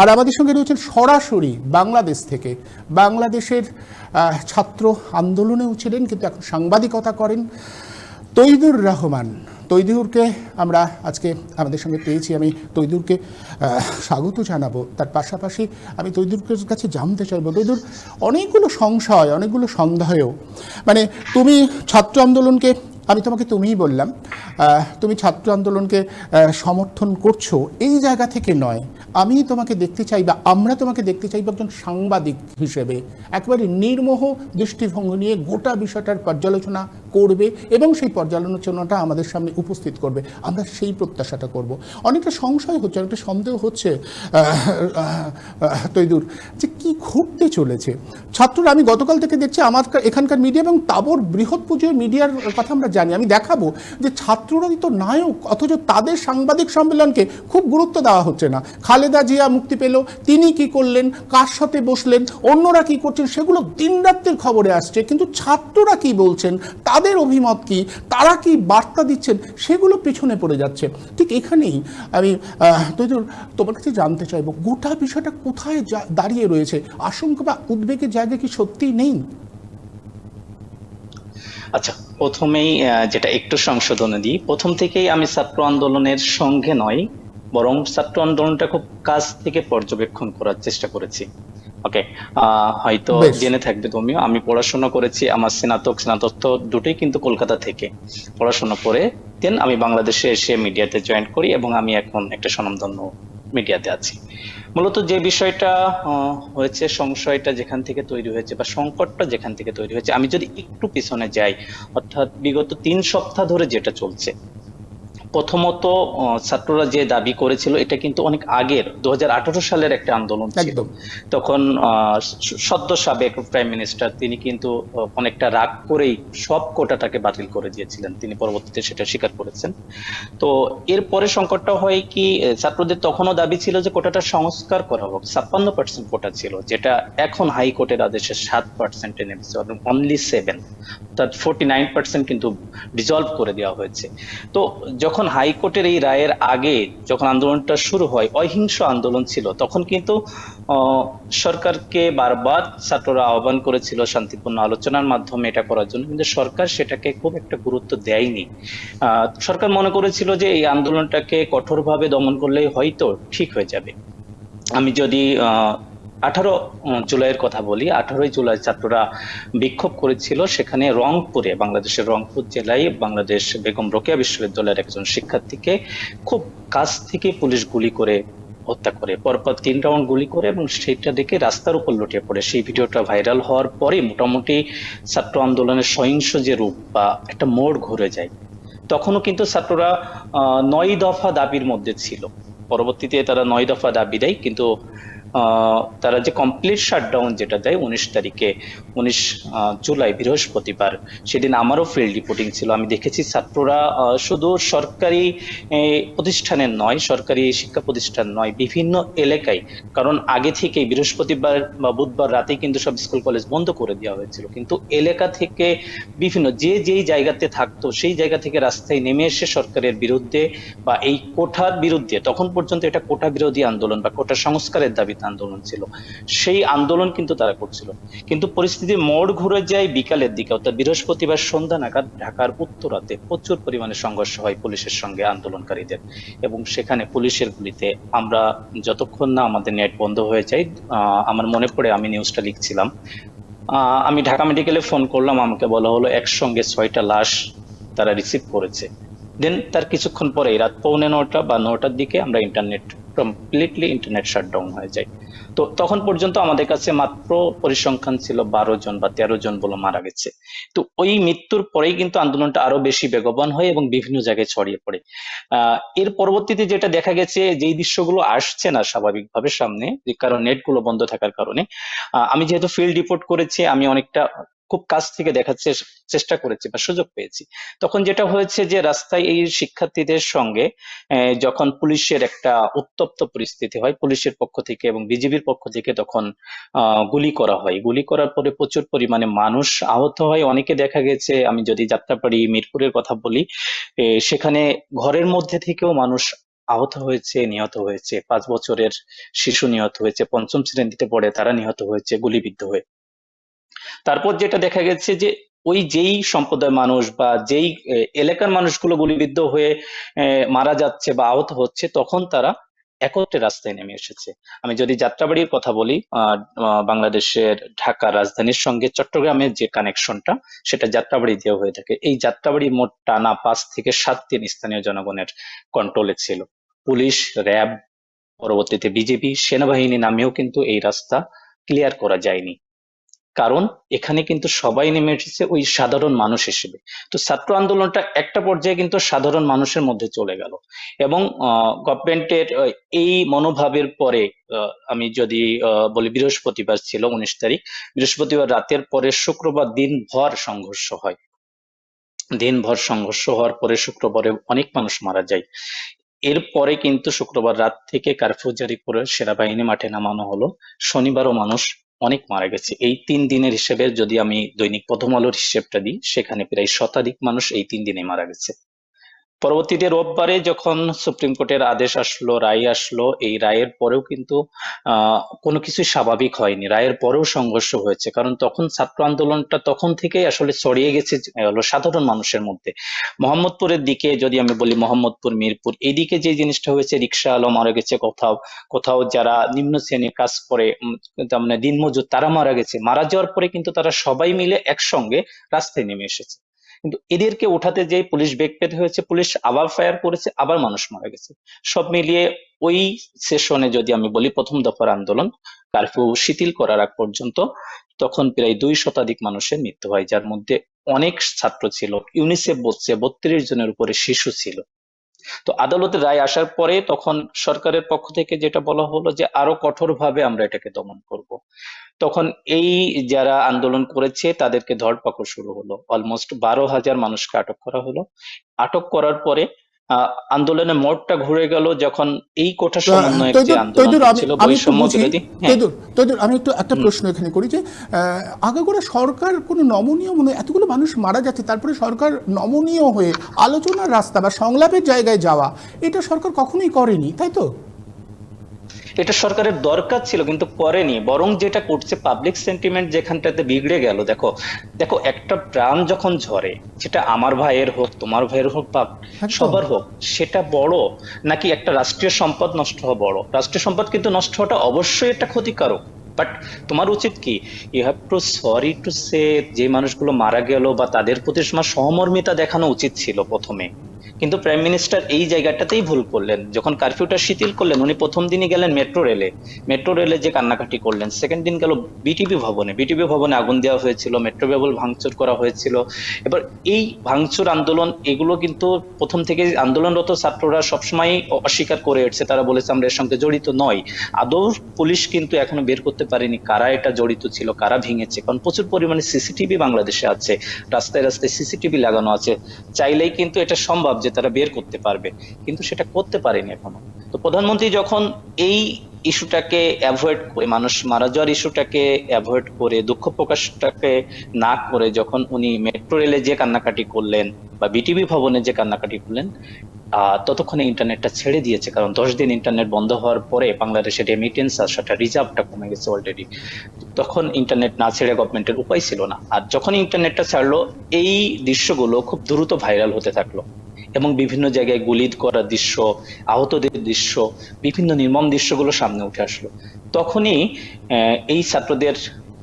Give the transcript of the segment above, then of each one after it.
আর আমাদের সঙ্গে রয়েছেন সরাসরি বাংলাদেশ থেকে। বাংলাদেশের ছাত্র আন্দোলনেও ছিলেন, কিন্তু এখন সাংবাদিকতা করেন তৈদুর রহমান। তৈদুরকে আমরা আজকে আমাদের সঙ্গে পেয়েছি। আমি তৈদুরকে স্বাগত জানাব। তার পাশাপাশি আমি তৈদুরকের কাছে জানতে চাইব। তৈদুর, অনেকগুলো সংশয়, অনেকগুলো সন্দেহ। মানে তুমি ছাত্র আন্দোলনকে, আমি তোমাকে তুমিই বললাম তুমি ছাত্র আন্দোলনকে সমর্থন করছ। এই জায়গা থেকে নয় আমি তোমাকে দেখতে চাই বা আমরা তোমাকে দেখতে চাইব একজন সাংবাদিক হিসেবে। একবারে নির্মোহ দৃষ্টিভঙ্গি নিয়ে গোটা বিষয়টার পর্যালোচনা করবে এবং সেই পর্যালোচনাটা আমাদের সামনে উপস্থিত করবে। আমরা সেই প্রত্যাশাটা করব। অনেকটা সংশয় হচ্ছে, অনেকটা সন্দেহ হচ্ছে তৈদুর, যে কি ঘটতে চলেছে। ছাত্ররা, আমি গতকাল থেকে দেখছি আমার এখানকার মিডিয়া এবং তাবর বৃহৎ পুজোর মিডিয়ার কথা আমরা জানি। আমি দেখাবো যে ছাত্ররাই তো নায়ক, অথচ তাদের সাংবাদিক সম্মেলনকে খুব গুরুত্ব দেওয়া হচ্ছে না। খালেদা জিয়া মুক্তি পেল, তিনি কি করলেন, কার সাথে বসলেন, অন্যরা কি করছেন, সেগুলো দিনরাত্রের খবরে আসছে। কিন্তু ছাত্ররা কি বলছেন, তাদের অভিমত কি? তারা কি বার্তা দিচ্ছেন? সেগুলো পিছনে পড়ে যাচ্ছে। ঠিক এখানেই আমি আহ, তোমার কাছে জানতে চাইব গোটা বিষয়টা কোথায় দাঁড়িয়ে রয়েছে? আশঙ্কা বা উদ্বেগের জায়গা কি সত্যিই নেই? আচ্ছা প্রথমেই যেটা একটু সংশোধনে দিই। প্রথম থেকেই আমি ছাত্র আন্দোলনের সঙ্গে নয় বরং ছাত্র আন্দোলনটা খুব কাছ থেকে পর্যবেক্ষণ করার চেষ্টা করেছি। ওকে হয়তো জেনে থাকবে তুমিও। আমি পড়াশোনা করেছি আমার স্নাতক স্নাতক দুটোই কিন্তু কলকাতা থেকে পড়াশোনা করে। দেন আমি বাংলাদেশে এসে মিডিয়াতে জয়েন করি এবং আমি এখন একটা স্বনামধন্য মিডিয়াতে আছি। মূলত যে বিষয়টা হয়েছে সংশয়টা যেখান থেকে তৈরি হয়েছে বা সংকটটা যেখান থেকে তৈরি হয়েছে আমি যদি একটু পিছনে যাই অর্থাৎ বিগত তিন সপ্তাহ ধরে যেটা চলছে প্রথমত ছাত্ররা যে দাবি করেছিল এটা কিন্তু অনেক আগের দু হাজার আঠারো সালের একটা আন্দোলন ছিল। তখন সদ্য সাবেক প্রাইম মিনিস্টার তিনি কিন্তু অনেকটা রাগ করেই সব কোটাটাকে বাতিল করে দিয়েছিলেন। তিনি পরবর্তীতে সেটা স্বীকার করেছেন। তো এরপরে সংকটটা হয় কি ছাত্রদের তখনও দাবি ছিল যে কোটাটা সংস্কার করা হোক। ছাপ্পান্ন পার্সেন্ট কোটা ছিল যেটা এখন হাইকোর্টের আদেশে সাত পার্সেন্টে নেমেছে অনলি সেভেন অর্থাৎ ফোর্টি নাইন পার্সেন্ট কিন্তু ডিজলভ করে দেওয়া হয়েছে। তো যখন হাইকোর্টের এই রায়ের আগে যখন আন্দোলনটা শুরু হয়, অহিংস আন্দোলন ছিল, তখন কিন্তু সরকারকে বারবার ছাত্ররা আহ্বান করেছিল শান্তিপূর্ণ আলোচনার মাধ্যমে এটা করার জন্য, কিন্তু সরকার সেটাকে খুব একটা গুরুত্ব দেয়নি। সরকার মনে করেছিল যে এই আন্দোলনটাকে কঠোরভাবে দমন করলেই হয়তো ঠিক হয়ে যাবে। আমি যদি আঠারো জুলাইয়ের কথা বলি। আঠারোই জুলাই ছাত্ররা বিক্ষোভ করেছিল। সেখানে রংপুরে, বাংলাদেশের রংপুর জেলায় বাংলাদেশ বেগম রোকেয়া বিশ্ববিদ্যালয়ের একজন শিক্ষার্থীকে খুব কাছ থেকে পুলিশ গুলি করে হত্যা করে। পরপর তিন রাউন্ড গুলি করে এবং সেইটা দেখে রাস্তার উপর লুটিয়ে পড়ে। সেই ভিডিওটা ভাইরাল হওয়ার পরে মোটামুটি ছাত্র আন্দোলনের সহিংস যে রূপ বা একটা মোড় ঘুরে যায়, তখনও কিন্তু ছাত্ররা নয় দফা দাবির মধ্যে ছিল। পরবর্তীতে তারা নয় দফা দাবি দেয়, কিন্তু তারা যে কমপ্লিট শাটডাউন যেটা দেয় উনিশ তারিখে উনিশ জুলাই, বৃহস্পতিবার। সেদিন আমারও ফিল্ড রিপোর্টিং ছিল। আমি দেখেছি ছাত্ররা শুধু সরকারি প্রতিষ্ঠানের নয়, সরকারি শিক্ষা প্রতিষ্ঠান নয়, বিভিন্ন এলাকায়। কারণ আগে থেকেই বৃহস্পতিবার বা বুধবার রাতেই কিন্তু সব স্কুল, কলেজ বন্ধ করে দেওয়া হয়েছিল। কিন্তু এলাকা থেকে বিভিন্ন, যে যেই জায়গাতে থাকতো, সেই জায়গা থেকে রাস্তায় নেমে এসে সরকারের বিরুদ্ধে বা এই কোঠার বিরুদ্ধে, তখন পর্যন্ত এটা কোটা বিরোধী আন্দোলন বা কোটা সংস্কারের দাবিতে আন্দোলন ছিল। সেই আন্দোলন কিন্তু তারা করছিল। কিন্তু পরিস্থিতি মোড় ঘুরে যায় বিকালের দিকে, অর্থাৎ বৃহস্পতিবার সন্ধ্যা নাগাদ ঢাকার উত্তরাতে প্রচুর পরিমাণে সংঘর্ষ হয় পুলিশের সঙ্গে আন্দোলনকারীদের। এবং সেখানে পুলিশের গুলিতে আমরা যতক্ষণ না আমাদের নেট বন্ধ হয়ে যায় আমার মনে পড়ে আমি নিউজটা লিখছিলাম। আমি ঢাকা মেডিকেলে ফোন করলাম, আমাকে বলা হলো একসঙ্গে ছয়টা লাশ তারা রিসিভ করেছে। দেন তার কিছুক্ষণ পরেই রাত পৌনে নটা বা নটার দিকে আমরা ইন্টারনেট কমপ্লিটলি ইন্টারনেট শাটডাউন হয়ে যায়। তো তখন পর্যন্ত আমাদের কাছে মাত্র পরিসংখ্যান ছিল বারো জন বা তেরো জন বলে মারা গেছে। তো ওই মৃত্যুর পরেই কিন্তু আন্দোলনটা আরও বেশি বেগবান হয় এবং বিভিন্ন জায়গায় ছড়িয়ে পড়ে। এর পরবর্তীতে যেটা দেখা গেছে, যেই দৃশ্যগুলো আসছে না স্বাভাবিকভাবে সামনে কারণ নেটগুলো বন্ধ থাকার কারণে আমি যেহেতু ফিল্ড রিপোর্ট করেছি, আমি অনেকটা খুব কাছ থেকে দেখার চেষ্টা করেছি বা সুযোগ পেয়েছি। তখন যেটা হয়েছে যে, রাস্তায় এই শিক্ষার্থীদের সঙ্গে যখন পুলিশের একটা উত্তপ্ত পরিস্থিতি হয়, পুলিশের পক্ষ থেকে এবং বিজিবির পক্ষ থেকে তখন গুলি করা হয়। গুলি করার পরে প্রচুর পরিমাণে মানুষ আহত হয়। অনেকে দেখা গেছে, আমি যদি যাত্রাবাড়ি মিরপুরের কথা বলি সেখানে ঘরের মধ্যে থেকেও মানুষ আহত হয়েছে, নিহত হয়েছে। পাঁচ বছরের শিশু নিহত হয়েছে, পঞ্চম শ্রেণীতে পড়ে, তারা নিহত হয়েছে, গুলিবিদ্ধ হয়ে। তারপর যেটা দেখা গেছে যে ওই যেই সম্প্রদায়ের মানুষ বা যেই এলাকার মানুষগুলো গুলিবিদ্ধ হয়ে মারা যাচ্ছে বা আহত হচ্ছে, তখন তারা একত্রে রাস্তায় নেমে এসেছে। আমি যদি যাত্রাবাড়ির কথা বলি বাংলাদেশের ঢাকা রাজধানীর সঙ্গে চট্টগ্রামের যে কানেকশনটা, সেটা যাত্রাবাড়ি দিয়ে হয়ে থাকে। এই যাত্রাবাড়ি মোট টানা পাঁচ থেকে সাত দিন স্থানীয় জনগণের কন্ট্রোলে ছিল। পুলিশ, র্যাব, পরবর্তীতে বিজেপি, সেনাবাহিনী নামেও কিন্তু এই রাস্তা ক্লিয়ার করা যায়নি। কারণ এখানে কিন্তু সবাই নেমে এসেছে ওই সাধারণ মানুষ হিসেবে। তো ছাত্র আন্দোলনটা একটা পর্যায়ে কিন্তু সাধারণ মানুষের মধ্যে চলে গেল। এবং গভর্নমেন্টের এই মনোভাবের পরে আমি যদি বলি বৃহস্পতিবার ছিল উনিশ তারিখ, বৃহস্পতিবার রাতের পরে শুক্রবার দিন ভর সংঘর্ষ হয়। দিনভর সংঘর্ষ হওয়ার পরে শুক্রবারে অনেক মানুষ মারা যায়। এরপরে কিন্তু শুক্রবার রাত থেকে কারফিউ জারি করে সেনাবাহিনী মাঠে নামানো হলো। শনিবারও মানুষ অনেক মারা গেছে। এই তিন দিনের হিসেবে যদি আমি দৈনিক প্রথম আলোর হিসেবটা দিই, সেখানে প্রায় শতাধিক মানুষ এই তিন দিনে মারা গেছে। পরবর্তীতে রোববারে যখন সুপ্রিম কোর্টের আদেশ আসলো, রায় আসলো, এই রায়ের পরেও কিন্তু কোনো কিছুই স্বাভাবিক হয়নি। রায়ের পরেও সংঘর্ষ হয়েছে। কারণ তখন ছাত্র আন্দোলনটা তখন থেকেই আসলে ছড়িয়ে গেছে হলো সাধারণ মানুষের মধ্যে। মোহাম্মদপুরের দিকে যদি আমি বলি মোহাম্মদপুর, মিরপুর এইদিকে যে জিনিসটা হয়েছে রিক্সা আলো মারা গেছে কোথাও কোথাও যারা নিম্ন শ্রেণির কাজ করে তার মানে দিনমজুর, তারা মারা গেছে। মারা যাওয়ার পরে কিন্তু তারা সবাই মিলে একসঙ্গে রাস্তায় নেমে এসেছে। কিন্তু এদেরকে ওঠাতে যে পুলিশ বেগ পেতে হয়েছে, পুলিশ আবার ফায়ার করেছে, আবার মানুষ মারা গেছে। সব মিলিয়ে ওই সেশনে যদি আমি বলি প্রথম দফার আন্দোলন কারফিউ শিথিল করার আগ পর্যন্ত, তখন প্রায় দুই শতাধিক মানুষের মৃত্যু হয়, যার মধ্যে অনেক ছাত্র ছিল। ইউনিসেফ বলছে বত্রিশ জনের উপরে শিশু ছিল। তো আদালতের রায় আসার পরে তখন সরকারের পক্ষ থেকে যেটা বলা হলো যে আরও কঠোরভাবে আমরা এটাকে দমন করব। তখন এই যারা আন্দোলন করেছে তাদেরকে ধরপাকড় শুরু হলো। অলমোস্ট বারো হাজার মানুষকে আটক করা হলো। আটক করার পরে আন্দোলনের মোড়টা ঘুরে গেল যখন এই কোঠা সমন্বয়ক যে আন্দোলন আমি ছিল একটু বৈষম্য বিরোধী হ্যাঁ। আমি একটু একটা প্রশ্ন এখানে করি যে আগাগোড়া সরকার কোনো নমনীয় মনে এতগুলো মানুষ মারা যাচ্ছে তারপরে সরকার নমনীয় হয়ে আলোচনার রাস্তা বা সংলাপের জায়গায় যাওয়া এটা সরকার কখনোই করেনি তাই তো? এটা সরকারের দরকার ছিল কিন্তু করেনি বরং যেটা করছে পাবলিক সেন্টিমেন্ট যেখানটাতে বিগড়ে গেল দেখো দেখো একটা প্রাণ যখন ঝরে সেটা আমার ভাইয়ের হোক তোমার ভাইয়ের হোক বা সবার হোক সেটা বড় নাকি একটা রাষ্ট্রীয় সম্পদ নষ্ট হওয়া বড়? রাষ্ট্রীয় সম্পদ কিন্তু নষ্ট হওয়াটা অবশ্যই একটা ক্ষতিকারক। বাট তোমার উচিত কি? You have to sorry to say যে মানুষগুলো মারা গেল বা তাদের প্রতি তোমার সহমর্মিতা দেখানো উচিত ছিল প্রথমে। কিন্তু প্রাইম মিনিস্টার এই জায়গাটাতেই ভুল করলেন। যখন কারফিউটা শিথিল করলেন, উনি প্রথম দিনই গেলেন মেট্রো রেলে মেট্রো রেলে যে কান্নাকাটি করলেন সেকেন্ড দিন গেল বিটিভি ভবনে। বিটিভি ভবনে আগুন দেওয়া হয়েছিল মেট্রো রেবল ভাঙচুর করা হয়েছিল। এবার এই ভাঙচুর আন্দোলন, এগুলো কিন্তু প্রথম থেকে আন্দোলনরত ছাত্ররা সবসময় অস্বীকার করে এসছে। তারা বলেছে, আমরা এর সঙ্গে জড়িত নয় আদৌ পুলিশ কিন্তু এখনও বের করতে পারেনি কারা এটা জড়িত ছিল, কারা ভেঙেছে। কারণ প্রচুর পরিমাণে সিসিটিভি বাংলাদেশে আছে, রাস্তায় রাস্তায় সিসিটিভি লাগানো আছে। চাইলেই কিন্তু এটা সম্ভব যে তারা বের করতে পারবে, কিন্তু সেটা করতে পারেনি এখনও। তো প্রধানমন্ত্রী যখন এই ইস্যুটাকে অ্যাভয়েড করে মানুষ মারা যাওয়ার ইস্যুটাকে অ্যাভয়েড করে, দুঃখ প্রকাশটাকে না করে যখন উনি মেট্রো রেলে যে কান্নাকাটি করলেন বা বিটিভি ভবনে যে কান্নাকাটি করলেন ততক্ষণে ইন্টারনেটটা ছেড়ে দিয়েছে। কারণ দশ দিন ইন্টারনেট বন্ধ হওয়ার পরে বাংলাদেশের রেমিটেন্স আসাটা রিজার্ভটা কমে গেছে অলরেডি তখন ইন্টারনেট না ছেড়ে গভর্নমেন্টের উপায় ছিল না। আর যখন ইন্টারনেটটা ছাড়লো, এই দৃশ্যগুলো খুব দ্রুত ভাইরাল হতে থাকল। এবং বিভিন্ন জায়গায় গুলি করার দৃশ্য, আহতদের দৃশ্য, বিভিন্ন নির্মম দৃশ্যগুলো সামনে উঠে আসলো। তখনই এই ছাত্রদের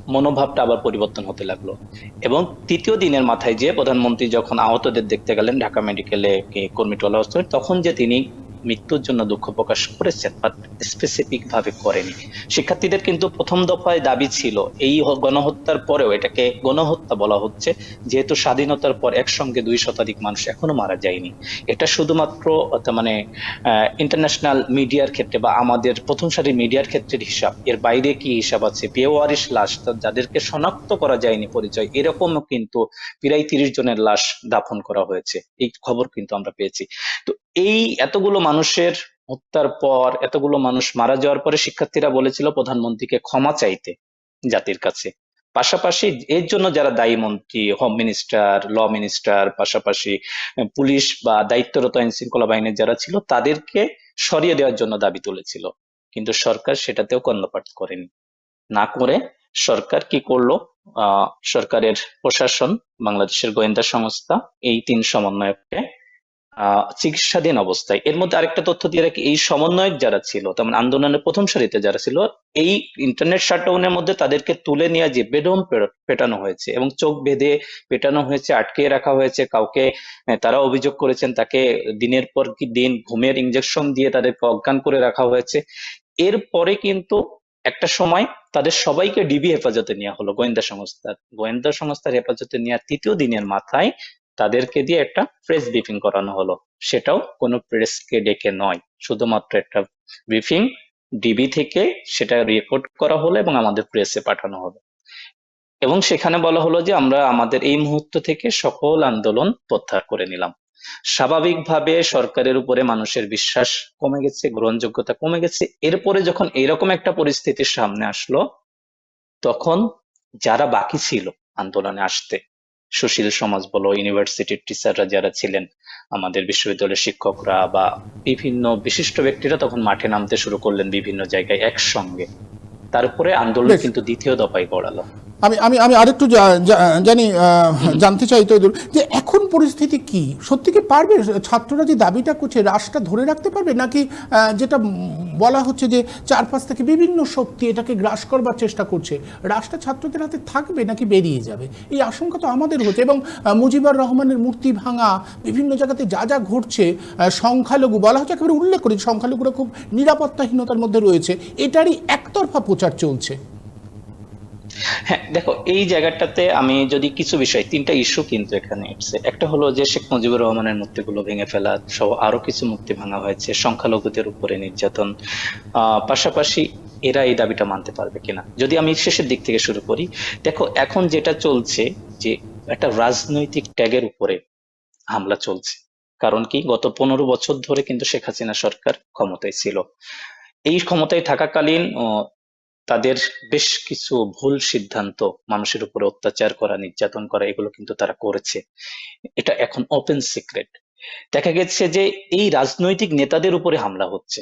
মনোভাবটা আবার পরিবর্তন হতে লাগল। এবং তৃতীয় দিনের মাথায় যে প্রধানমন্ত্রী যখন আহতদের দেখতে গেলেন ঢাকা মেডিকেলে কর্মী টলা তখন যে তিনি মৃত্যুর জন্য দুঃখ প্রকাশ করেছেন স্পেসিফিক ভাবে করেনি। শিক্ষার্থীদের কিন্তু প্রথম দফায় দাবি ছিল, এই গণহত্যার পরেও এটাকে গণহত্যা বলা হচ্ছে, যেহেতু স্বাধীনতার পর একসঙ্গে দুই শতাধিক মানুষ এখনও মারা যায়নি। এটা শুধুমাত্র মানে ইন্টারন্যাশনাল মিডিয়ার ক্ষেত্রে বা আমাদের প্রথম সারি মিডিয়ার ক্ষেত্রের হিসাব, এর বাইরে কি হিসাব আছে, বেওয়ারিশ লাশ যাদেরকে শনাক্ত করা যায়নি পরিচয়, এরকমও কিন্তু প্রায় তিরিশ জনের লাশ দাফন করা হয়েছে, এই খবর কিন্তু আমরা পেয়েছি। তো এই এতগুলো মানুষের হত্যার পর, এতগুলো মানুষ মারা যাওয়ার পরে শিক্ষার্থীরা বলেছিল প্রধানমন্ত্রীকে ক্ষমা চাইতে জাতির কাছে। পাশাপাশি এর জন্য যারা দায়ী মন্ত্রী হোম মিনিস্টার ল মিনিস্টার পাশাপাশি পুলিশ বা দায়িত্বরত আইন শৃঙ্খলা বাহিনীর যারা ছিল, তাদেরকে সরিয়ে দেওয়ার জন্য দাবি তুলেছিল। কিন্তু সরকার সেটাতেও কর্ণপাত করেনি। না করে সরকার কি করল? সরকারের প্রশাসন, বাংলাদেশের গোয়েন্দা সংস্থা, এই তিন সমন্বয়ককে আহ চিকিৎসাধীন অবস্থায়। এর মধ্যে আরেকটা তথ্য দিয়ে রাখি, এই সমন্বয়ক যারা ছিল, তেমন মানে আন্দোলনের প্রথম সারিতে যারা ছিল, এই ইন্টারনেট শাটডাউনের মধ্যে তাদেরকে তুলে নিয়ে যে বেদম পে- পেটানো হয়েছে এবং চোখ বেঁধে পেটানো হয়েছে, আটকে রাখা হয়েছে, কাউকে তারা অভিযোগ করেছেন তাকে দিনের পর কি দিন ঘুমের ইঞ্জেকশন দিয়ে তাদেরকে অজ্ঞান করে রাখা হয়েছে। এরপরে কিন্তু একটা সময় তাদের সবাইকে ডিবি হেফাজতে নেওয়া হলো, গোয়েন্দা সংস্থার। গোয়েন্দা সংস্থার হেফাজতে নেওয়ার তৃতীয় দিনের মাথায় তাদেরকে দিয়ে একটা প্রেস ব্রিফিং করানো হলো। সেটাও কোনো প্রেসকে ডেকে নয়। শুধুমাত্র একটা ব্রিফিং ডিবি থেকে সেটা রেকর্ড করা হলো এবং আমাদের প্রেসে পাঠানো হলো। এবং সেখানে বলা হলো যে আমরা আমাদের এই মুহূর্ত থেকে সকল আন্দোলন প্রত্যাহার করে নিলাম। স্বাভাবিকভাবে সরকারের উপরে মানুষের বিশ্বাস কমে গেছে, গ্রহণযোগ্যতা কমে গেছে। এরপরে যখন এরকম একটা পরিস্থিতির সামনে আসলো, তখন যারা বাকি ছিল আন্দোলনে আসতে সুশীল সমাজ বলো ইউনিভার্সিটির টিচাররা যারা ছিলেন আমাদের বিশ্ববিদ্যালয়ের শিক্ষকরা বা বিভিন্ন বিশিষ্ট ব্যক্তিরা তখন মাঠে নামতে শুরু করলেন বিভিন্ন জায়গায় একসঙ্গে। তারপরে আন্দোলন কিন্তু দ্বিতীয় দফায় গড়ালো। আমি আমি আমি আরেকটু জানি জানতে চাই তৈদুল যে এখন পরিস্থিতি কি? সত্যি কি পারবে? ছাত্ররা যে দাবিটা করছে রাশটা ধরে রাখতে পারবে? নাকি যেটা বলা হচ্ছে যে চারপাশ থেকে বিভিন্ন শক্তি এটাকে গ্রাস করবার চেষ্টা করছে? রাশটা ছাত্রদের হাতে থাকবে নাকি বেরিয়ে যাবে? এই আশঙ্কা তো আমাদের হচ্ছে এবং মুজিবুর রহমানের মূর্তি ভাঙা বিভিন্ন জায়গাতে যা যা ঘটছে সংখ্যালঘু বলা হচ্ছে একেবারে উল্লেখ করি সংখ্যালঘুরা খুব নিরাপত্তাহীনতার মধ্যে রয়েছে। এটারই একতরফা প্রচার চলছে। হ্যাঁ দেখো, এই জায়গাটাতে আমি যদি কিছু বিষয়, তিনটা ইস্যু কিন্তু এখানে এসছে একটা হলো যে শেখ মুজিবুর রহমানের মূর্তিগুলো ভেঙে ফেলা, সহ আরও কিছু মূর্তি ভাঙা হয়েছে, সংখ্যালঘুদের উপরে নির্যাতন। পাশাপাশি এরা এই দাবিটা মানতে পারবে কিনা? যদি আমি শেষের দিক থেকে শুরু করি, দেখো, এখন যেটা চলছে যে একটা রাজনৈতিক ট্যাগের উপরে হামলা চলছে। কারণ কি? গত পনেরো বছর ধরে কিন্তু শেখ হাসিনা সরকার ক্ষমতায় ছিল। এই ক্ষমতায় থাকাকালীন তাদের বেশ কিছু ভুল সিদ্ধান্ত মানুষের উপরে অত্যাচার করা, নির্যাতন করা, এগুলো কিন্তু তারা করেছে। এটা এখন ওপেন সিক্রেট দেখা গেছে যে এই রাজনৈতিক নেতাদের উপরে হামলা হচ্ছে।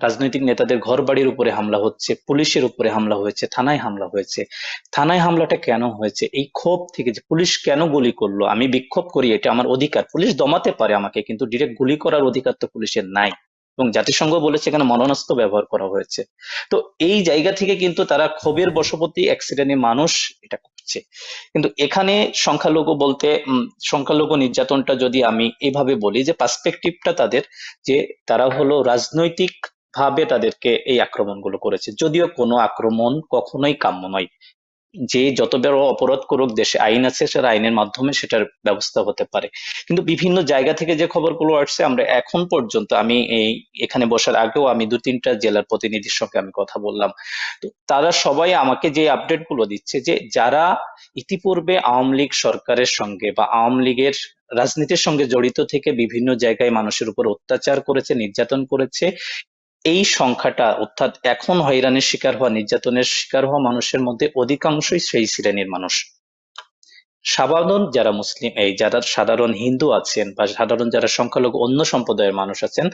রাজনৈতিক নেতাদের ঘর বাড়ির উপরে হামলা হচ্ছে, পুলিশের উপরে হামলা হয়েছে, থানায় হামলা হয়েছে। থানায় হামলাটা কেন হয়েছে? এই ক্ষোভ থেকে যে পুলিশ কেন গুলি করল? আমি বিক্ষোভ করি, এটা আমার অধিকার। পুলিশ দমাতে পারে আমাকে, কিন্তু ডিরেক্ট গুলি করার অধিকার তো পুলিশের নাই। এবং জাতিসংঘ বলেছে এখানে মরণাস্ত্র ব্যবহার করা হয়েছে। তো এই জায়গা থেকে কিন্তু তারা ক্ষোভের বশবর্তী শ্রেণির মানুষ এটা করছে। কিন্তু এখানে সংখ্যালঘু বলতে সংখ্যালঘু নির্যাতনটা যদি আমি এভাবে বলি যে পার্সপেক্টিভটা তাদের যে তারা হলো রাজনৈতিক ভাবে তাদেরকে এই আক্রমণগুলো করেছে। যদিও কোনো আক্রমণ কখনোই কাম্য নয়। যে যত বড় অপরাধ করুক, দেশে আইন আছে, সেটা আইনের মাধ্যমে সেটার ব্যবস্থা হতে পারে। কিন্তু বিভিন্ন জায়গা থেকে যে খবরগুলো আসছে, আমরা এখন পর্যন্ত আমি এই, এখানে বসার আগেও আমি দু তিনটা জেলার প্রতিনিধির সঙ্গে আমি কথা বললাম। তো তারা সবাই আমাকে যে আপডেটগুলো দিচ্ছে যে, যারা ইতিপূর্বে আওয়ামী লীগ সরকারের সঙ্গে বা আওয়ামী লীগের রাজনীতির সঙ্গে জড়িত থেকে বিভিন্ন জায়গায় মানুষের উপর অত্যাচার করেছে, নির্যাতন করেছে এই সংখ্যাটা, অর্থাৎ এখন হয়রানির শিকার হওয়া, নির্যাতনের শিকার হওয়া মানুষের মধ্যে অধিকাংশই সেই শ্রেণির মানুষ। সাধারণ যারা মুসলিম, এই যারা সাধারণ হিন্দু আছেন বা সাধারণ যারা সংখ্যালঘু অন্য সম্প্রদায়ের মানুষ আছেন,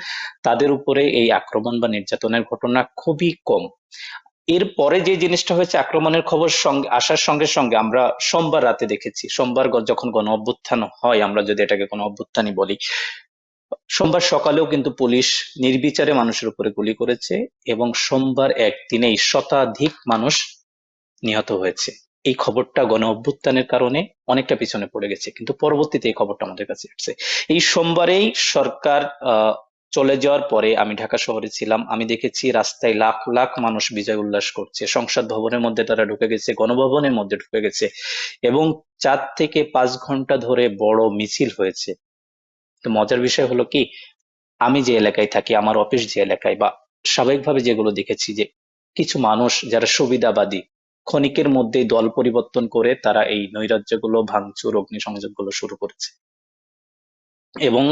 তাদের উপরে এই আক্রমণ বা নির্যাতনের ঘটনা খুবই কম। এরপরে যে জিনিসটা হয়েছে, আক্রমণের খবর সঙ্গে, আসার সঙ্গে সঙ্গে আমরা সোমবার রাতে দেখেছি। সোমবার যখন গণ অভ্যুত্থান হয়, আমরা যদি এটাকে কোনো অভ্যুত্থানই বলি সোমবার সকালেও কিন্তু পুলিশ নির্বিচারে মানুষের উপরে গুলি করেছে এবং সোমবার একদিনেই শতাধিক মানুষ নিহত হয়েছে। এই খবরটা গণ অভ্যুত্থানের কারণে অনেকটা পিছনে পড়ে গেছে, কিন্তু পরবর্তীতে এই খবরটা আমাদের কাছে এসেছে এই সোমবারেই সরকার চলে যাওয়ার পরে আমি ঢাকা শহরে ছিলাম, আমি দেখেছি রাস্তায় লাখ লাখ মানুষ বিজয় উল্লাস করছে, সংসদ ভবনের মধ্যে তারা ঢুকে গেছে, গণভবনের মধ্যে ঢুকে গেছে এবং চার থেকে পাঁচ ঘণ্টা ধরে বড় মিছিল হয়েছে। তো মজার বিষয় হলো কি, আমি যে এলাকায় থাকি, আমার অফিস যে এলাকায় বা স্বাভাবিকভাবে যেগুলো দেখেছি যে কিছু মানুষ যারা সুবিধাবাদী, ক্ষণিকের মধ্যেই দল পরিবর্তন করে তারা এই নৈরাজ্যগুলো, ভাঙচুর অগ্নিসংযোগগুলো শুরু করেছে। এবং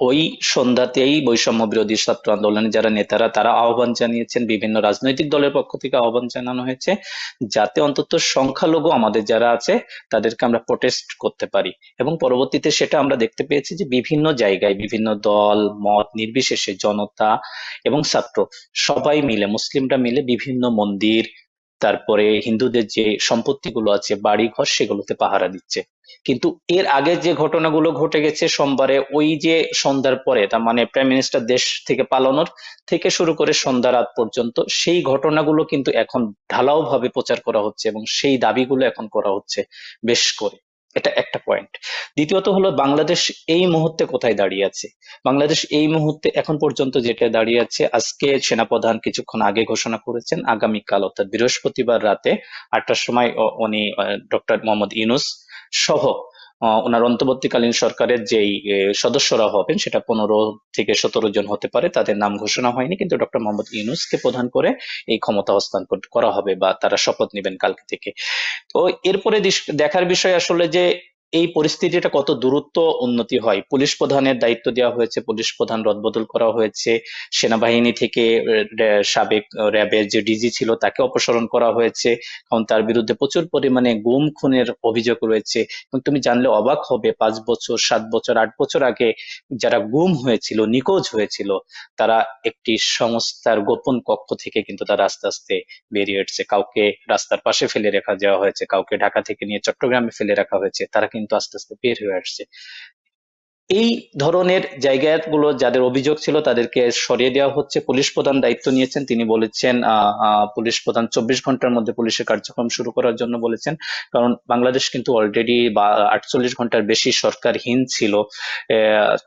ওই সন্ধ্যাতেই বৈষম্য বিরোধী ছাত্র আন্দোলনের যারা নেতারা, তারা আহ্বান জানিয়েছেন, বিভিন্ন রাজনৈতিক দলের পক্ষ থেকে আহ্বান জানানো হয়েছে, যাতে অন্তত সংখ্যালঘু আমাদের যারা আছে, তাদেরকে আমরা প্রোটেস্ট করতে পারি। এবং পরবর্তীতে সেটা আমরা দেখতে পেয়েছি যে বিভিন্ন জায়গায় বিভিন্ন দল, মত নির্বিশেষে জনতা এবং ছাত্র সবাই মিলে, মুসলিমরা মিলে বিভিন্ন মন্দির, তারপরে হিন্দুদের যে সম্পত্তিগুলো আছে বাড়ি ঘর সেগুলোতে পাহারা দিচ্ছে। কিন্তু এর আগে যে ঘটনাগুলো ঘটে গেছে সোমবারে, ওই যে সন্ধ্যার পরে, তার মানে প্রাইম মিনিস্টার দেশ থেকে পালানোর থেকে শুরু করে সন্ধ্যা রাত পর্যন্ত, সেই ঘটনাগুলো কিন্তু এখন ঢালাও ভাবে প্রচার করা হচ্ছে এবং সেই দাবিগুলো এখন করা হচ্ছে বেশ করে। এটা একটা পয়েন্ট দ্বিতীয়ত হলো বাংলাদেশ এই মুহূর্তে কোথায় দাঁড়িয়ে আছে? বাংলাদেশ এই মুহূর্তে এখন পর্যন্ত যেটা দাঁড়িয়ে আছে, আজকে সেনাপ্রধান কিছুক্ষণ আগে ঘোষণা করেছেন, আগামীকাল অর্থাৎ বৃহস্পতিবার রাতে আটটার সময় উনি ডক্টর মোহাম্মদ ইউনুস সহ ওনার অন্তর্বর্তীকালীন সরকারের যেই সদস্যরা হবেন, সেটা পনেরো থেকে সতেরো জন হতে পারে, তাদের নাম ঘোষণা হয়নি, কিন্তু ডক্টর মোহাম্মদ ইউনুসকে প্রধান করে এই ক্ষমতা হস্তান্তর করা হবে বা তারা শপথ নেবেন কালকে থেকে। তো এরপরে দেখার বিষয় আসলে যে এই পরিস্থিতিটা কত দূরত্ব উন্নতি হয়? পুলিশ প্রধানের দায়িত্ব দেওয়া হয়েছে, পুলিশ প্রধান রদবদল করা হয়েছে, সেনাবাহিনী থেকে সাবেক র্যাবের যে ডিজি ছিল তাকে অপসারণ করা হয়েছে। কারণ তার বিরুদ্ধে প্রচুর পরিমাণে গুম, খুনের অভিযোগ রয়েছে। এবং তুমি জানলে অবাক হবে, পাঁচ বছর, সাত বছর, আট বছর আগে যারা গুম হয়েছিল, নিখোঁজ হয়েছিল, তারা একটি সংস্থার গোপন কক্ষ থেকে কিন্তু তারা আস্তে আস্তে বেরিয়ে উঠছে কাউকে রাস্তার পাশে ফেলে রাখা যাওয়া হয়েছে, কাউকে ঢাকা থেকে নিয়ে চট্টগ্রামে ফেলে রাখা হয়েছে, তারা কিন্তু আস্তে আস্তে বের হয়ে আসছে। এই ধরনের জায়গাগুলো যাদের অভিযোগ ছিল তাদেরকে সরিয়ে দেওয়া হচ্ছে। পুলিশ প্রধান দায়িত্ব নিয়েছেন। তিনি বলেছেন পুলিশ প্রধান চব্বিশ ঘণ্টার মধ্যে পুলিশের কার্যক্রম শুরু করার জন্য বলেছেন। কারণ বাংলাদেশ কিন্তু অলরেডি আটচল্লিশ ঘণ্টার বেশি সরকারহীন ছিল।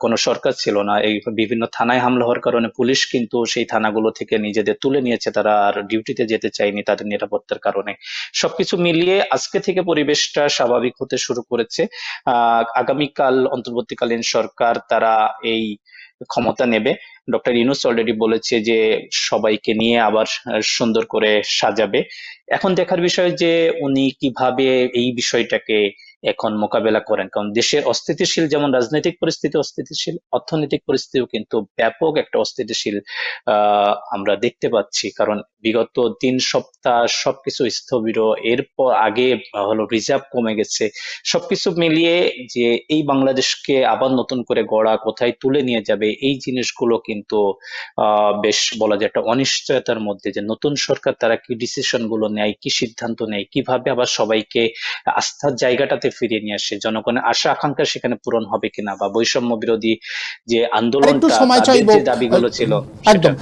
কোনো সরকার ছিল না। এই বিভিন্ন থানায় হামলা হওয়ার কারণে পুলিশ কিন্তু সেই থানাগুলো থেকে নিজেদের তুলে নিয়েছে। তারা আর ডিউটিতে যেতে চায়নি তাদের নিরাপত্তার কারণে। সবকিছু মিলিয়ে আজকে থেকে পরিবেশটা স্বাভাবিক হতে শুরু করেছে। আগামীকাল অন্তর্বর্তীকালীন সরকার তারা এই ক্ষমতা নেবে। ডক্টর ইউনুস অলরেডি বলেছে যে সবাইকে নিয়ে আবার সুন্দর করে সাজাবে। এখন দেখার বিষয় যে উনি কীভাবে এই বিষয়টাকে এখন মোকাবেলা করেন। কারণ দেশের অস্থিতিশীল, যেমন রাজনৈতিক পরিস্থিতি অস্থিতিশীল, অর্থনৈতিক পরিস্থিতিও কিন্তু ব্যাপক একটা অস্থিতিশীল আমরা দেখতে পাচ্ছি। কারণ বিগত তিন সপ্তাহ সবকিছু স্থবির, এরপর আগে হলো রিজার্ভ কমে গেছে। সবকিছু মিলিয়ে যে এই বাংলাদেশকে আবার নতুন করে গড়া কোথায় তুলে নিয়ে যাবে, এই জিনিসগুলো কিন্তু বেশ বলা যায় একটা অনিশ্চয়তার মধ্যে যে নতুন সরকার তারা কি ডিসিশনগুলো নেয়, কি সিদ্ধান্ত নেয়, কীভাবে আবার সবাইকে আস্থার জায়গাটাতে ফিরিয়ে নিয়ে আসে। জনগণের আশা আকাঙ্ক্ষা সেখানে পূরণ হবে কিনা বা বৈষম্য বিরোধী যে আন্দোলনটা সময় চাইব। দাবিগুলো ছিল একদম।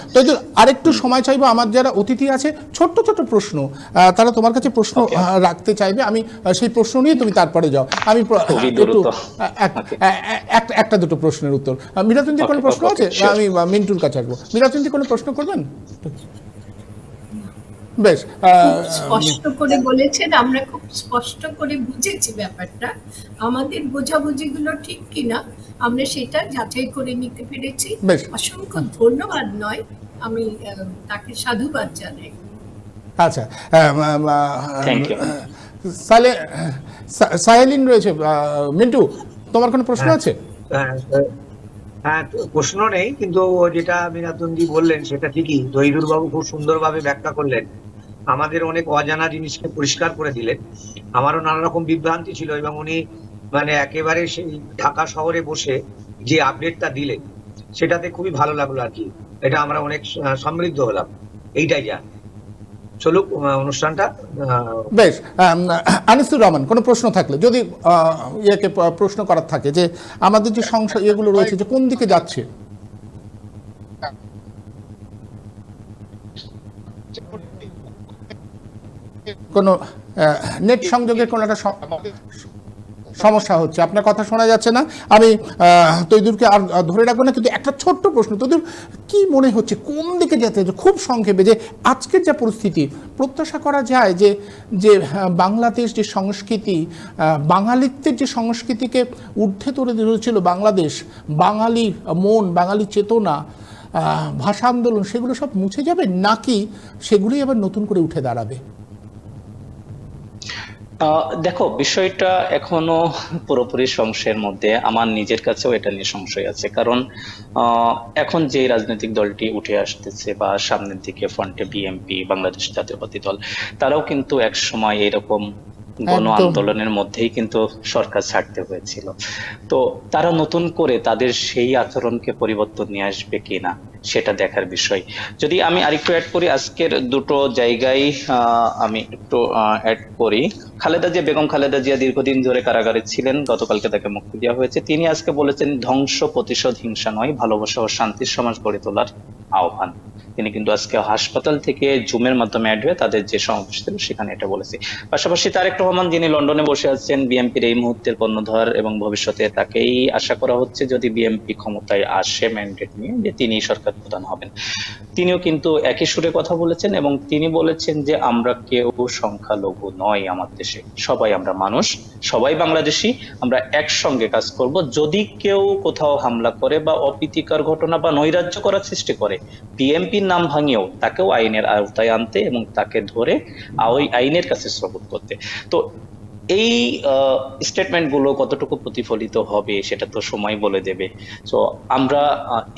আরেকটু সময় চাইব আমার যারা অতিথি আছে ছোট্ট ছোট্ট প্রশ্ন তারা তোমার কাছে প্রশ্ন রাখতে চাইবে। আমি সেই প্রশ্ন নিয়ে তুমি তারপরে যাও। আমি খুবই একটু দুটো প্রশ্নের উত্তর। আহ, কোনো প্রশ্ন আছে? আমি মিন্টুর কাছে আসব মিরাতুন্দি কোনো প্রশ্ন করবেন? বেশ স্পষ্ট করে বলেছেন আমরা খুব স্পষ্ট করে বুঝেছি ব্যাপারটা। আমাদের বোঝাবুঝিগুলো ঠিক কিনা আমরা সেটা যাচাই করে নিতে পেরেছি। অসংখ্য ধন্যবাদ নয় আমি আহ, তাকে সাধুবাদ জানাই। আচ্ছা সাহেলিন রয়েছে আহ, মিন্টু তোমার কোনো প্রশ্ন হ্যাঁ। আছে? হ্যাঁ প্রশ্ন নেই, কিন্তু যেটা মিনাতুন্দি বললেন, সেটা ঠিকই। দহিদুর বাবু খুব সুন্দরভাবে ব্যাখ্যা করলেন। আমাদের অনেক অজানা জিনিসকে পরিষ্কার করে দিলেন। আমারও নানা রকম বিভ্রান্তি ছিল এবং উনি মানে একেবারে সেই ঢাকা শহরে বসে যে আপডেটটা দিলেন, সেটাতে খুবই ভালো লাগল আর কি। এটা আমরা অনেক সমৃদ্ধ হলাম। এইটাই যা চলুক অনুষ্ঠানটা বেশ আনিসুর রহমান, কোনো প্রশ্ন থাকলে, যদি ইয়াকে প্রশ্ন করার থাকে যে আমাদের যে সংসার ইয়েগুলো রয়েছে, যে কোন দিকে যাচ্ছে? কোনো নেট সংযোগের কোনো একটা সমস্যা হচ্ছে। আপনার কথা শোনা যাচ্ছে না। আমি তৈদুরকে আর ধরে রাখব না কিন্তু একটা ছোট্ট প্রশ্ন। তৈদুর কি মনে হচ্ছে কোন দিকে যেতে হচ্ছে? খুব সংক্ষেপে যে আজকের যা পরিস্থিতি প্রত্যাশা করা যায় যে যে আহ, বাংলাদেশ যে সংস্কৃতি বাঙালিত্বের যে সংস্কৃতিকে ঊর্ধ্বে তুলে ধরেছিল বাংলাদেশ বাঙালি মন বাঙালি চেতনা ভাষা আন্দোলন সেগুলো সব মুছে যাবে নাকি সেগুলোই আবার নতুন করে উঠে দাঁড়াবে? আহ, দেখো বিষয়টা এখনও পুরোপুরি সংশয়ের মধ্যে। আমার নিজের কাছেও এটা নিয়ে সংশয় আছে। কারণ আহ, এখন যে রাজনৈতিক দলটি উঠে আসতেছে বা সামনের দিকে ফ্রন্টে বিএনপি বাংলাদেশ জাতীয়বাদী দল তারাও কিন্তু এক সময় এরকম গণ একদম। আন্দোলনের মধ্যেই কিন্তু সরকার ছাড়তে হয়েছিল। তো তারা নতুন করে তাদের সেই আচরণকে পরিবর্তন নিয়ে আসবে কিনা সেটা দেখার বিষয়। যদি আমি আরেকটু অ্যাড করি আজকের দুটো জায়গায় আহ, আমি একটু অ্যাড করি। খালেদা জিয়া, বেগম খালেদা জিয়া দীর্ঘদিন ধরে কারাগারে ছিলেন, গতকালকে তাকে মুক্তি দেওয়া হয়েছে। তিনি আজকে বলেছেন, ধ্বংস প্রতিশোধ হিংসা নয়, ভালোবাসা ও শান্তির সমাজ গড়ে তোলার আহ্বান। তিনি কিন্তু আজকে হাসপাতাল থেকে জুমের মাধ্যমে অ্যাড হয়ে তাদের যে সমাবেশ ছিল, সেখানে এটা বলেছে। পাশাপাশি তারেক রহমান যিনি লন্ডনে বসে আছেন, বিএনপির এই মুহূর্তের কর্ণধার এবং ভবিষ্যতে তাকেই আশা করা হচ্ছে যদি বিএনপি ক্ষমতায় আসে ম্যান্ডেট নিয়ে, যে তিনি সরকার প্রধান হবেন। তিনিও কিন্তু একই সুরে কথা বলেছেন এবং তিনি বলেছেন যে, আমরা কেউ সংখ্যালঘু নয় আমার দেশে সবাই আমরা মানুষ, সবাই বাংলাদেশি, আমরা একসঙ্গে কাজ করব। যদি কেউ কোথাও হামলা করে বা অপ্রীতিকর ঘটনা বা নৈরাজ্য করার সৃষ্টি করে, বিএনপির নাম ভাঙিয়েও তাকেও আইনের আওতায় আনতে এবং তাকে ধরে ওই আইনের কাছে শ্রবণ করতে। তো এই স্টেটমেন্টগুলো কতটুকু প্রতিফলিত হবে সেটা তো সময় বলে দেবে। তো আমরা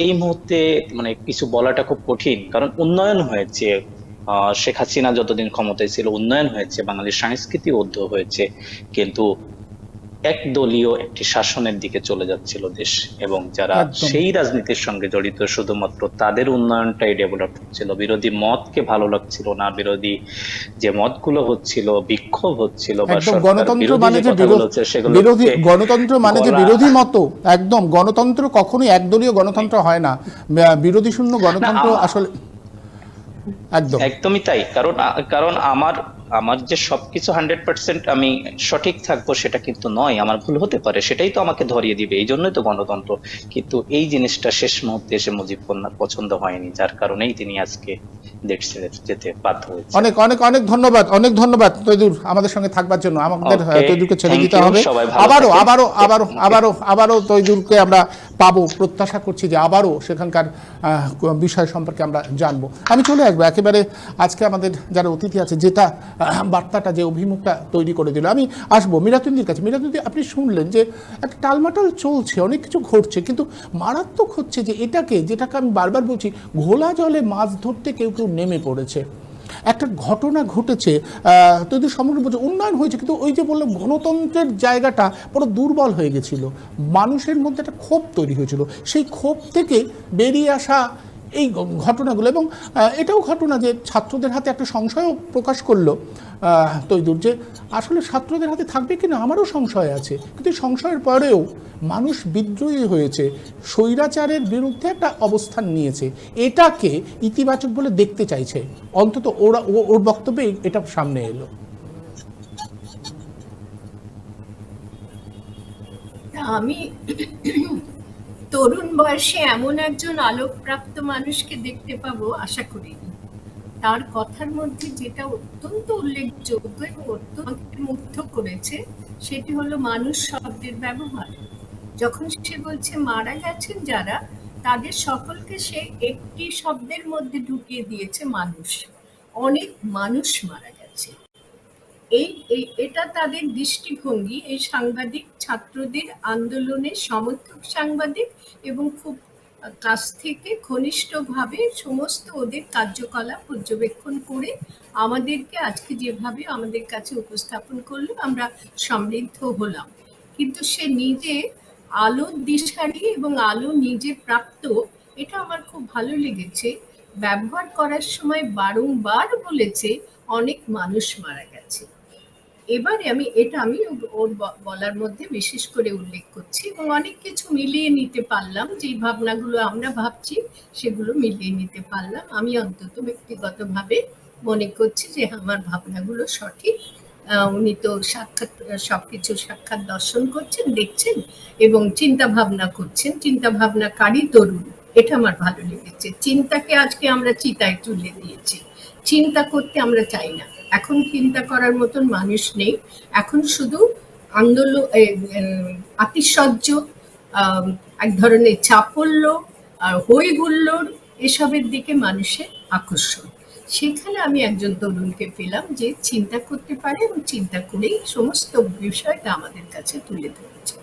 এই মুহূর্তে মানে কিছু বলাটা খুব কঠিন, কারণ উন্নয়ন হয়েছে শেখ হাসিনা যতদিন ক্ষমতায় ছিল উন্নয়ন হয়েছে বাঙালির সংস্কৃতি উদ্ধ হয়েছে কিন্তু একদলীয় একটি শাসনের দিকে চলে যাচ্ছিল দেশ। এবং যারা সেই রাজনীতির সঙ্গে জড়িত শুধুমাত্র তাদের উন্নয়নটাই ডেভেলপ হচ্ছিল। বিরোধী মতকে ভালো লাগছিল না বিরোধী যে মতগুলো হচ্ছিল বিক্ষোভ হচ্ছিল বা গণতন্ত্র মানে যে বিরোধী গণতন্ত্র মানে যে বিরোধী মতো একদম। গণতন্ত্র কখনোই একদলীয় গণতন্ত্র হয় না। বিরোধী শূন্য গণতন্ত্র আসলে একদম। একদমই তাই। কারণ কারণ আমার আমার যে সবকিছু হান্ড্রেড পার্সেন্ট আমি সঠিক থাকব সেটা কিন্তু নয় আমার ভুল হতে পারে সেটাই তো আমাকে ধরিয়ে দিবে এই জন্যই তো গণতন্ত্র। কিন্তু এই জিনিসটা শেষ মুহূর্তে এসে মুজিব কন্যার পছন্দ হয়নি যার কারণেই তিনি আজকে দেশ ছেড়ে যেতে বাধ্য হয়েছে অনেক অনেক অনেক ধন্যবাদ অনেক ধন্যবাদ তৈদুর আমাদের সঙ্গে থাকবার জন্য। আমাদের তৈদুরকে ছেড়ে দিতে হবে। আবারও আবারও আবারও আবারও আবারও তৈদুরকে আমরা পাবো প্রত্যাশা করছি যে আবারও সেখানকার বিষয় সম্পর্কে আমরা জানব। আমি চলে আসব একেবারে আজকে আমাদের যারা অতিথি আছে যেটা বার্তাটা যে অভিমুখটা তৈরি করে দিল। আমি আসব। মিরাতুন্দির কাছে। মিরাতুন্দি, আপনি শুনলেন যে একটা টালমাটাল চলছে, অনেক কিছু ঘটছে, কিন্তু মারাত্মক হচ্ছে যে এটাকে, যেটাকে আমি বারবার বলছি, ঘোলা জলে মাছ ধরতে কেউ কেউ নেমে পড়েছে। একটা ঘটনা ঘটেছে তৈরি সমগ্র বলছে, উন্নয়ন হয়েছে, কিন্তু ওই যে বললাম গণতন্ত্রের জায়গাটা বড় দুর্বল হয়ে গেছিল। মানুষের মধ্যে একটা ক্ষোভ তৈরি হয়েছিল। সেই ক্ষোভ থেকে বেরিয়ে আসা এই ঘটনাগুলো এবং এটাও ঘটনা যে ছাত্রদের হাতে একটা সংশয়ও প্রকাশ করল তৈদুর, যে আসলে ছাত্রদের হাতে থাকবে কিনা আমারও সংশয় আছে। কিন্তু সংশয়ের পরেও মানুষ বিদ্রোহী হয়েছে, স্বৈরাচারের বিরুদ্ধে একটা অবস্থান নিয়েছে। এটাকে ইতিবাচক বলে দেখতে চাইছে। অন্তত ওরা ওর বক্তব্যে এটা সামনে এলো। আমি তরুণ বয়সে এমন একজন আলোকপ্রাপ্ত মানুষকে দেখতে পাবো, আশা করিনি তার কথার মধ্যে যেটা অত্যন্ত উল্লেখযোগ্য এবং অত্যন্ত মুগ্ধ করেছে, সেটি হলো মানুষ শব্দের ব্যবহার। যখন সে বলছে, মারা গেছেন যারা, তাদের সকলকে সে একটি শব্দের মধ্যে ঢুকিয়ে দিয়েছে মানুষ। অনেক মানুষ মারা গেছে। এই এটা তাদের দৃষ্টিভঙ্গি। এই সাংবাদিক ছাত্রদের আন্দোলনের সমর্থক সাংবাদিক এবং খুব কাছ থেকে ঘনিষ্ঠভাবে সমস্ত ওদের কার্যকলাপ পর্যবেক্ষণ করে আমাদেরকে আজকে যেভাবে আমাদের কাছে উপস্থাপন করল, আমরা সমৃদ্ধ হলাম। কিন্তু সে নিজে আলোর দিশারি এবং আলো নিজে প্রাপ্ত, এটা আমার খুব ভালো লেগেছে। ব্যবহার করার সময় বারংবার বলেছে, অনেক মানুষ মারা গেছে। এবারে আমি, এটা আমি ওর- বলার মধ্যে বিশেষ করে উল্লেখ করছি এবং অনেক কিছু মিলিয়ে নিতে পারলাম। যে ভাবনাগুলো আমরা ভাবছি, সেগুলো মিলিয়ে নিতে পারলাম। আমি অন্তত ব্যক্তিগতভাবে মনে করছি যে আমার ভাবনাগুলো সঠিক। উনি তো সাক্ষাৎ, সবকিছু সাক্ষাৎ দর্শন করছেন, দেখছেন এবং চিন্তা ভাবনা করছেন। চিন্তা ভাবনাকারী তরুণ, এটা আমার ভালো লেগেছে। চিন্তাকে আজকে আমরা চিতায় তুলে দিয়েছি। চিন্তা করতে আমরা চাই না। এখন চিন্তা করার মতন মানুষ নেই। এখন শুধু আন্দোলন আতিশয্য এক ধরনের চাপল্য আর হই হুল্লোড় এসবের দিকে মানুষের আকর্ষণ। সেখানে আমি একজন তরুণকে পেলাম যে চিন্তা করতে পারে এবং চিন্তা করেই সমস্ত বিষয়টা আমাদের কাছে তুলে ধরেছে।